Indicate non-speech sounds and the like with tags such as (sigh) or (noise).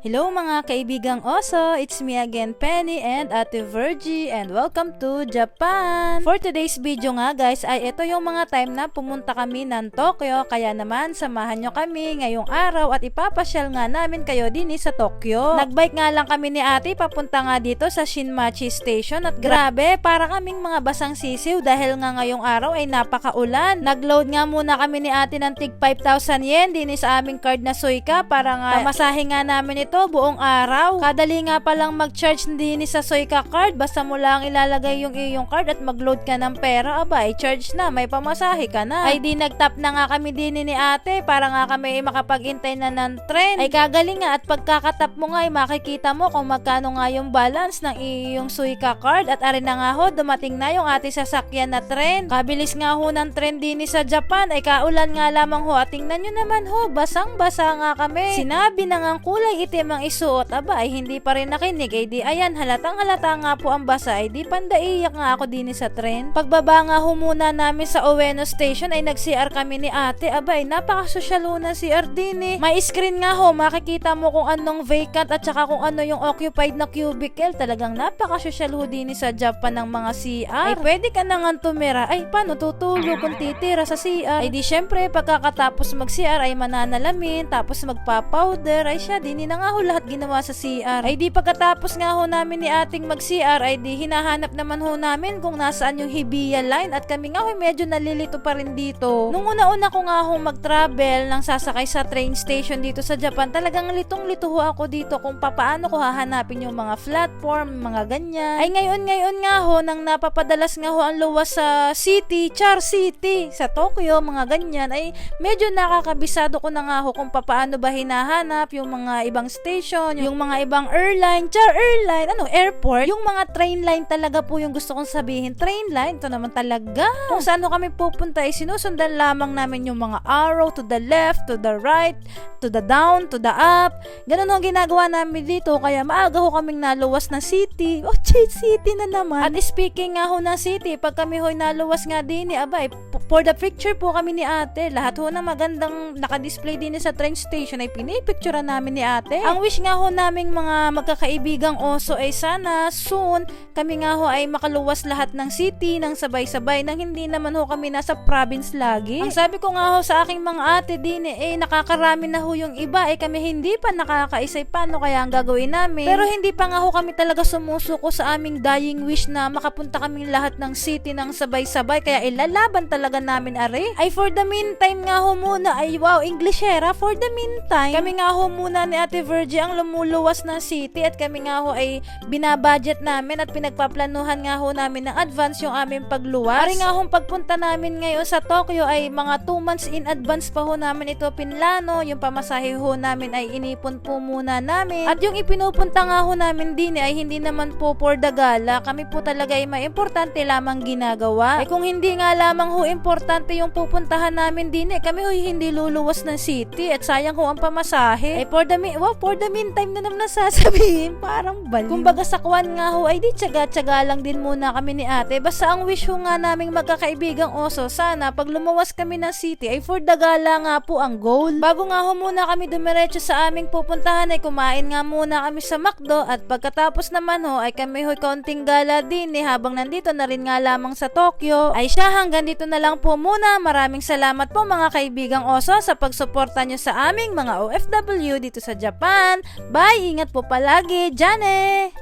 Hello mga kaibigang oso, it's me again Penny and Ate Virgie and welcome to Japan! For today's video nga guys ay ito yung mga time na pumunta kami ng Tokyo kaya naman samahan nyo kami ngayong araw at ipapasyal nga namin kayo din sa Tokyo. Nagbike nga lang kami ni ate papunta nga dito sa Shinmachi Station at grabe para kaming mga basang sisiw dahil nga ngayong araw ay napakaulan. Nagload nga muna kami ni ate ng tig 5,000 yen din sa aming card na Suica para nga pamasahe nga namin ito buong araw. Kadali nga palang mag-charge din sa Suica card basta mo lang ilalagay yung iyong card at mag-load ka ng pera aba ay charge na may pamasahe ka na. Ay di nag-tap na nga kami din ni ate para nga kami ay makapag-intay na ng tren. Ay kagaling nga at pagkakatap mo nga ay makikita mo kung magkano nga yung balance ng iyong Suica card at arin na nga ho dumating na yung ate sasakyan na tren. Kabilis nga ho ng tren din sa Japan ay kaulan nga lamang ho at tingnan nyo naman ho basang-basa nga kami. Sinabi na nga kulay itim ang isuot aba ay hindi pa rin nakinig ay di ayan halatang halata nga po ang basa ay di pandaiyak nga ako din sa tren. Pagbaba nga ho muna namin sa Ueno Station ay nag-CR kami ni ate aba ay napakasosyal ho na CR din eh. May screen nga ho makikita mo kung anong vacant at saka kung ano yung occupied na cubicle talagang napakasosyal ho din sa Japan ng mga CR. Ay pwede ka na nga tumira ay paano tutulog kung titira sa CR. Ay di syempre pagkakatapos mag-CR ay mananalamin tapos magpa-powder ay siya din na nga ho lahat ginawa sa CR. Ay di pagkatapos nga ho namin ni ating mag-CR ay di hinahanap naman ho namin kung nasaan yung Hibiya line at kami nga ho medyo nalilito pa rin dito. Nung una-una ko nga ho mag-travel nang sasakay sa train station dito sa Japan talagang litong-lito ho ako dito kung papaano ko hahanapin yung mga platform, mga ganyan. Ay ngayon-ngayon nga ho nang napapadalas nga ho ang luwas sa city, Char City, sa Tokyo, mga ganyan ay medyo nakakabisado ko na nga ho kung papaano ba hinahanap yung mga ibang station, yung mga ibang airline, char airline, ano, airport, yung mga train line talaga po yung gusto kong sabihin. Train line, ito naman talaga. Kung saan kami pupunta, ay sinusundan lamang namin yung mga arrow to the left, to the right, to the down, to the up. Ganun ang ginagawa namin dito, kaya maaga ho kaming naluwas na city. Oh, cheat city na naman. At speaking nga ho ng city, pag kami ho'y naluwas nga din, eh, abay, for the picture po kami ni ate, lahat ho na magandang nakadisplay din sa train station ay pinipicturean namin ni ate. Ang wish nga ho naming mga magkakaibigang oso ay sana soon kami nga ho ay makaluwas lahat ng city ng sabay-sabay nang hindi naman ho kami nasa province lagi. Ang sabi ko nga ho sa aking mga ate din eh, eh nakakarami na ho yung iba eh kami hindi pa nakakaisay paano kaya ang gagawin namin. Pero hindi pa nga ho kami talaga sumusuko sa aming dying wish na makapunta kaming lahat ng city ng sabay-sabay kaya ilalaban talaga namin are. Ay for the meantime nga ho muna ay wow Englishera for the meantime kami nga ho muna ni Ate Virgie ang lumuluwas ng city at kami nga ho ay binabudget namin at pinagpaplanuhan nga ho namin ng advance yung aming pagluwas. Ari nga ho pagpunta namin ngayon sa Tokyo ay mga 2 months in advance pa ho namin ito pinlano. Yung pamasahe ho namin ay inipon po muna namin. At yung ipinupunta nga ho namin din ay hindi naman po for the gala. Kami po talaga ay may importante lamang ginagawa. Ay kung hindi nga lamang ho importante yung pupuntahan namin din eh, kami ho hindi luluwas ng city at sayang ho ang pamasahe. Ay for the, mi- wow, for the meantime na naman nasasabihin, (laughs) parang baliw. Kumbaga sa kwan nga ho, ay di tsaga-tsaga lang din muna kami ni ate. Basta ang wish ho nga naming magkakaibigang oso, sana pag lumuwas kami ng city, ay for the gala nga po ang goal. Bago nga ho muna kami dumiretso sa aming pupuntahan, ay kumain nga muna kami sa McDo at pagkatapos naman ho, ay kami ho konting gala din eh, habang nandito na rin nga lamang sa Tokyo. Ay siya hanggang dito na lang po muna. Maraming salamat po mga kaibigang oso sa pagsuporta nyo sa aming mga OFW dito sa Japan. Bye! Ingat po palagi! Jane!